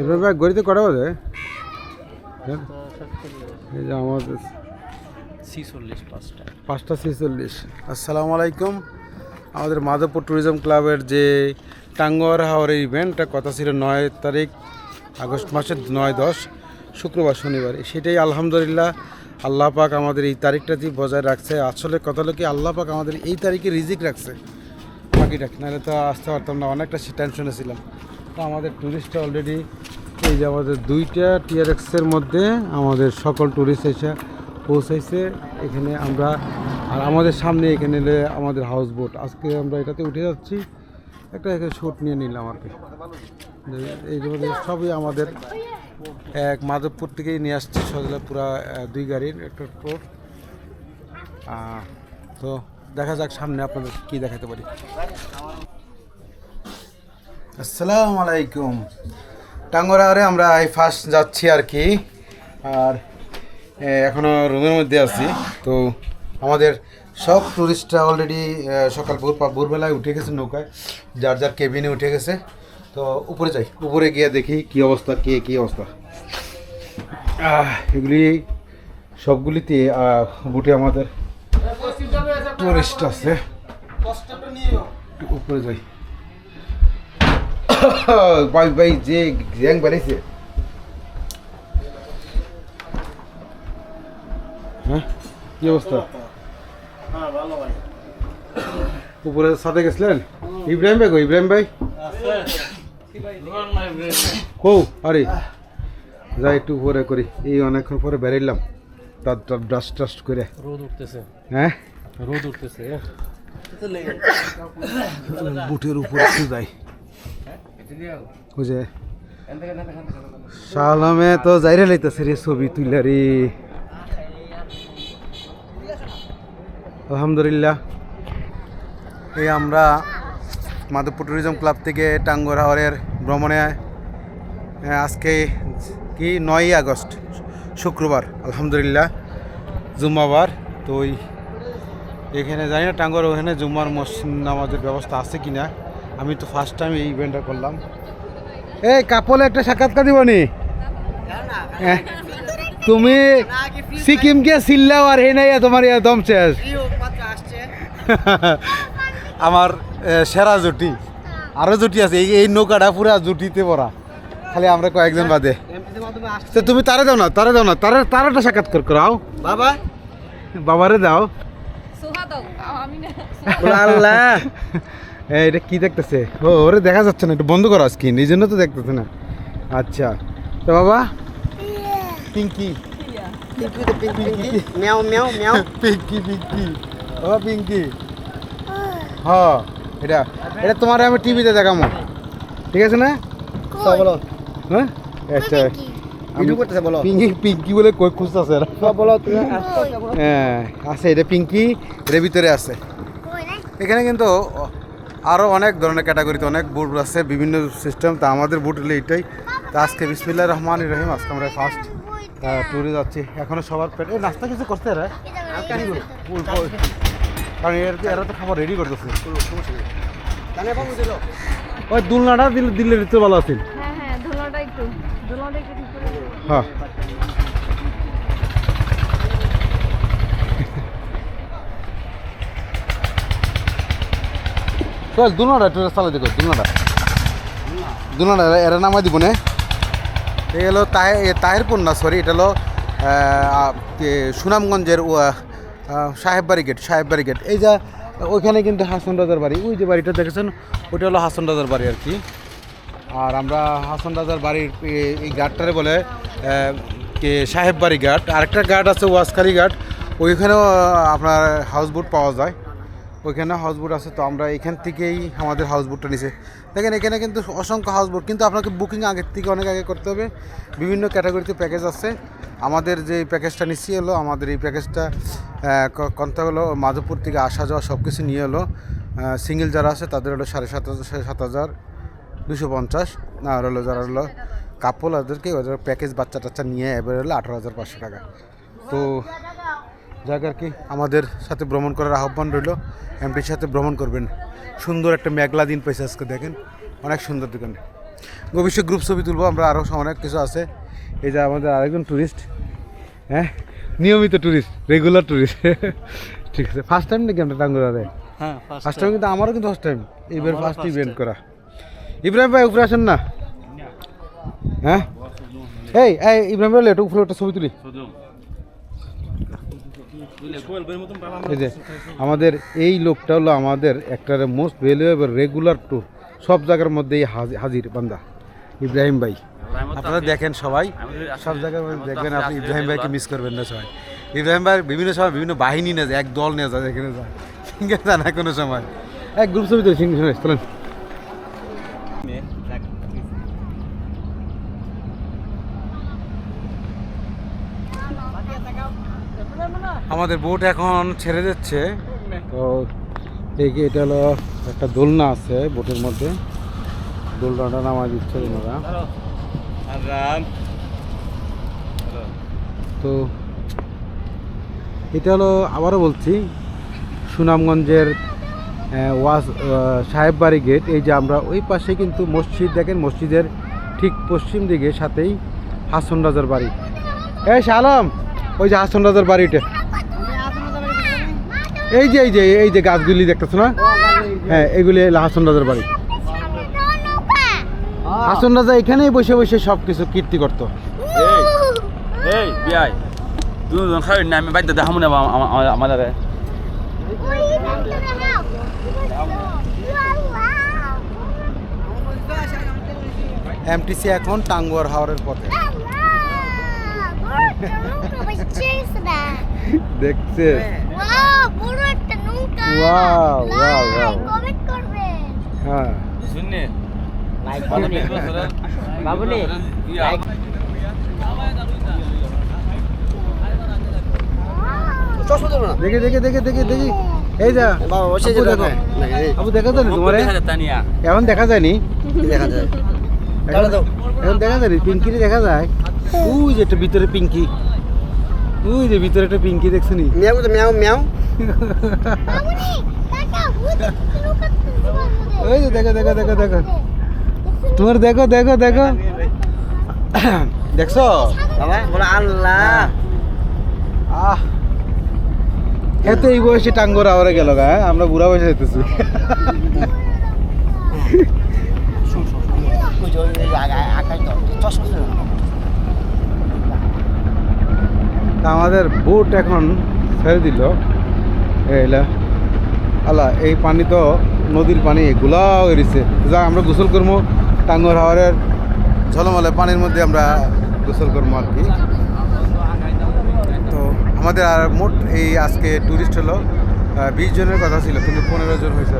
ইব্রাহিম ভাই গড়িতে কটা বাজে? এই যে আমাদের ছিচল্লিশ পাঁচটা। পাঁচটা ছেচল্লিশ। আসসালামু আলাইকুম। আমাদের মাধবপুর ট্যুরিজম ক্লাবের যে টাঙ্গুয়ার হাওয়ার ইভেন্টটা কথা ছিল নয় তারিখ আগস্ট মাসের নয় দশ শুক্রবার শনিবার। সেটাই আলহামদুলিল্লাহ আল্লাহ পাক আমাদের এই তারিখটা দিয়ে বজায় রাখছে। আসলে কথা হলো কি আল্লাহ পাক আমাদের এই তারিখে রিজিক রাখছে। বাকিটা নাহলে তো আসতে পারতাম না অনেকটা টেনশনে ছিলাম। তো আমাদের ট্যুরিস্টটা অলরেডি এই যে আমাদের দুইটা টিআরএক্সের মধ্যে আমাদের সকল ট্যুরিস্ট এসে পৌঁছাইছে। এখানে আমরা আর আমাদের সামনে এখানে এলে আমাদের হাউস বোট আজকে আমরা এটাতে উঠে যাচ্ছি। একটা এখানে শ্যুট নিয়ে নিলাম আর কি। এই সবই আমাদের এক মাধবপুর থেকেই নিয়ে আসছে সজলা পুরা দুই গাড়ির একটা আহ, তো দেখা যাক সামনে আপনাদের কি দেখাতে পারি। আসসালামু আলাইকুম। টাঙ্গরারে আমরা এই ফার্স্ট যাচ্ছি আর কি। আর এ, এখনও রুমের মধ্যে আছি। তো আমাদের সব টুরিস্টরা অলরেডি সকাল ভোর ভোরবেলায় উঠে গেছে নৌকায়। যার যার কেবিনে উঠে গেছে। তো উপরে যাই। উপরে গিয়ে দেখি কি অবস্থা কে কি অবস্থা। এগুলি সবগুলিতে বুটে আমাদের টুরিস্ট আছে। উপরে যাই। ভাই ভাই যে গ্যাং বাড়িয়েছে হ্যাঁ? কি অবস্থা? উপরে সাথে গেছিলেন ইব্রাহিম ভাই গো ইব্রাহিম ভাই? কৌ আরে। যাই একটু উপরে করি। এই অনেকক্ষণ পরে বেরাইলাম। তার ডাস্ট টাস্ট করে। রোদ উঠতেছে। হ্যাঁ? রোদ উঠতেছে বুটের উপরে একটু যাই। বুঝে? শাহলামে তো যাইরে লাইতেছে রে ছবি তুইলা রে। আলহামদুলিল্লাহ। এই আমরা মাধবপুর ট্যুরিজম ক্লাব থেকে টাঙ্গর হাওয়ারের ভ্রমণে আজকে কি? নয়ই আগস্ট, শুক্রবার, আলহামদুলিল্লাহ, জুম্মাবার। তো এখানে জানি না টাঙ্গর ওখানে জুম্মার মসজিদ নামাজের ব্যবস্থা আছে কি না আমি তো ফার্স্ট টাইম এই ইভেন্টটা করলাম। এই কাপলে একটা সাক্ষাৎকার দিব নি হ্যাঁ। তুমি সিকিমকে সিল্লাও আর হে নাই তোমার ইয়া দম শেষ। আমার সেরা জুটি। আরও জুটি আছে এই এই নৌকাটা পুরা জুটিতে পড়া খালি আমরা কয়েকজন বাদে। তো তুমি তারে দাও না তারে দাও না তারে তারাটা সাক্ষাৎকার করাও। বাবা। বাবারে দাও। সোহা দাও আমি না। আল্লাহ। এটা কি দেখতেছে? ও ওরে দেখা যাচ্ছে না একটু বন্ধ করো স্ক্রিন এই জন্য তো দেখতেছে না। আচ্ছা তো বাবা? পিঙ্কি মেও পিঙ্কি পিঙ্কি ও পিঙ্কি হ এটা এটা তোমার আমি টিভিতে দেখামো। ঠিক আছে না? সব বলো। হ্যাঁ? আচ্ছা। ভিডিও করতেছে বলো। পিঙ্কি পিঙ্কি বলে কই খুঁজতেছে বলো তুমি হ্যাঁ আছে এটা পিঙ্কি এর ভিতরে আছে। এখানে কিন্তু আরও অনেক ধরনের ক্যাটাগরিতে অনেক বুট আছে বিভিন্ন সিস্টেম তা আমাদের বুট হলে এটাই। তা আজকে বিসমিল্লা রহমান রহিম আজকে আমরা ফার্স্ট ট্যুরে যাচ্ছি। এখনও সবার পেট এই নাস্তা কিছু করতে এরা ফুল। কারণ এর এরা তো খাবার রেডি করতেছে। ওই দুলনাটা দিলে দিলে দিতে ভালো আছে হ্যাঁ হ্যাঁ ধুলোটা একটু ধুলোটা একটু। হ্যাঁ। চল দুনাটা একটু চালাই দেখো দুনাটা দুনাটা এরা নামাই দিব না। এই হলো তাহে তাহেরপুর না সরি এটা হলো সুনামগঞ্জের সাহেববাড়ি গেট সাহেববাড়ি গেট এই যা ওইখানে কিন্তু হাসন রাজার বাড়ি। ওই যে বাড়িটা দেখেছেন ওইটা হলো হাসন রাজার বাড়ি আর কি। আর আমরা হাসান রাজার বাড়ির এই গার্ডটারে বলে আহ, কে সাহেব বাড়ি গার্ড আরেকটা গার্ড আছে ওয়াসখালি গার্ড ওইখানেও আপনার হাউসবোট পাওয়া যায়। ওইখানে হাউসবোট আছে, তো আমরা এখান থেকেই আমাদের হাউসবোটটা নিছে। দেখেন, এখানে কিন্তু অসংখ্য হাউসবোট কিন্তু আপনাকে বুকিং আগের থেকে অনেক আগে করতে হবে। বিভিন্ন ক্যাটাগরিতে প্যাকেজ আছে। আমাদের যে প্যাকেজটা নিচ্ছি হলো, আমাদের এই প্যাকেজটা কন্থা হলো, মাধবপুর থেকে আসা যাওয়া সব কিছু নিয়ে হলো সিঙ্গেল যারা আছে, তাদের হলো সাড়ে সাত হাজার সাত হাজার দুশো পঞ্চাশ। আর হলো যারা হলো কাপল ওদেরকে ওদের প্যাকেজ বাচ্চা টাচ্চা নিয়ে এবার হলো আঠারো হাজার পাঁচশো টাকা। তো আর কি আমাদের সাথে ভ্রমণ করার আহ্বান রইল। এমপির সাথে ভ্রমণ করবেন। সুন্দর একটা মেঘলা দিন পেয়েছে আজকে দেখেন। অনেক সুন্দর দোকান। ভবিষ্যৎ গ্রুপ ছবি তুলবো আমরা আরও অনেক কিছু আছে। এই যে আমাদের আরেকজন ট্যুরিস্ট হ্যাঁ? নিয়মিত ট্যুরিস্ট রেগুলার ট্যুরিস্ট ঠিক আছে ফার্স্ট টাইম নাকি আমরা টাঙ্গুরারে? হ্যাঁ ফার্স্ট টাইম কিন্তু আমারও কিন্তু ফার্স্ট টাইম এইবার ফার্স্ট ইভেন্ট করা। ইব্রাহিম ভাই উপরে আসেন না। হ্যাঁ? এই এই ইব্রাহিম ভাই একটু উপরে একটা ছবি তুলি। এই যে আমাদের এই লোকটা হলো আমাদের একটা মোস্ট ভ্যালুয়েবল রেগুলার ট্যুর সব জায়গার মধ্যেই হাজি- হাজির বান্দা। ইব্রাহিম ভাই। আপনারা দেখেন সবাই। সব জায়গায় দেখবেন আপনি ইব্রাহিম ভাইকে মিস করবেন না সবাই। ইব্রাহিম ভাই বিভিন্ন সময় বিভিন্ন বাহিনী নিয়ে যায় এক দল নিয়ে যায় এখানে যায়। সিঙ্গে যায় না কোনো সময়। এক গ্রুপ ছবি তো সিঙ্গে চলেন। আমাদের বোট এখন ছেড়ে যাচ্ছে তো এই এটা হলো একটা দোলনা আছে বোটের মধ্যে। দোলনাটা নামা দিচ্ছে ওনারা। তো এটা হলো আবারও বলছি সুনামগঞ্জের আহ, সাহেববাড়ি গেট এই যে আমরা ওই পাশে কিন্তু মসজিদ দেখেন মসজিদের ঠিক পশ্চিম দিকে সাথেই হাসন রাজার বাড়ি। এই শালম! ওই যে হাসন রাজার বাড়িটা এই যে এই যে এই যে গাছগুলি দেখতেছো না? হ্যাঁ এগুলি হাসন রাজার বাড়ি। হাসন রাজা এখানেই বসে বসে সব কিছু কীর্তি করতো। এই বিয়াই দুজন না আমি বাইতে দেখাবো না আমাদের এমটিসি এখন টাঙ্গুয়ার হাওড়ের পথে। দেখছে. হ্যাঁ। শুননি? বাবুনি। দেখে দেখে দেখে দেখে দেখি। এই যা বাবা বসে আপু দেখো। যায়নি তোমার? এখন দেখা যায়নি? দেখা যায়। এখন এখন দেখা যায়নি? পিঙ্কিরে দেখা যায়? ওই যে একটা ভিতরে পিঙ্কি ওই যে ভিতরে একটা পিঙ্কি দেখছেনি মিয়াও তো মিয়াও মিয়াও ওই যে দেখো দেখো দেখো দেখো তোমার দেখো দেখো দেখো দেখছ বাবা বলে আল্লাহ আহ এত এই বয়সে টাঙ্গর আওয়ারে গেল গা? আমরা বুড়া বয়সে যেতেছি চশমা ছিল না। তা আমাদের বোট এখন ছেড়ে দিল। এইলা আলা এই পানি তো নদীর পানি গুলা হয়েছে যা আমরা গোসল করব টাঙ্গর হাওয়ারের ঝলমলে পানির মধ্যে আমরা গোসল করব আর কি। তো আমাদের আর মোট এই আজকে ট্যুরিস্ট হলো বিশ জনের কথা ছিল, কিন্তু পনেরো জন হয়েছে।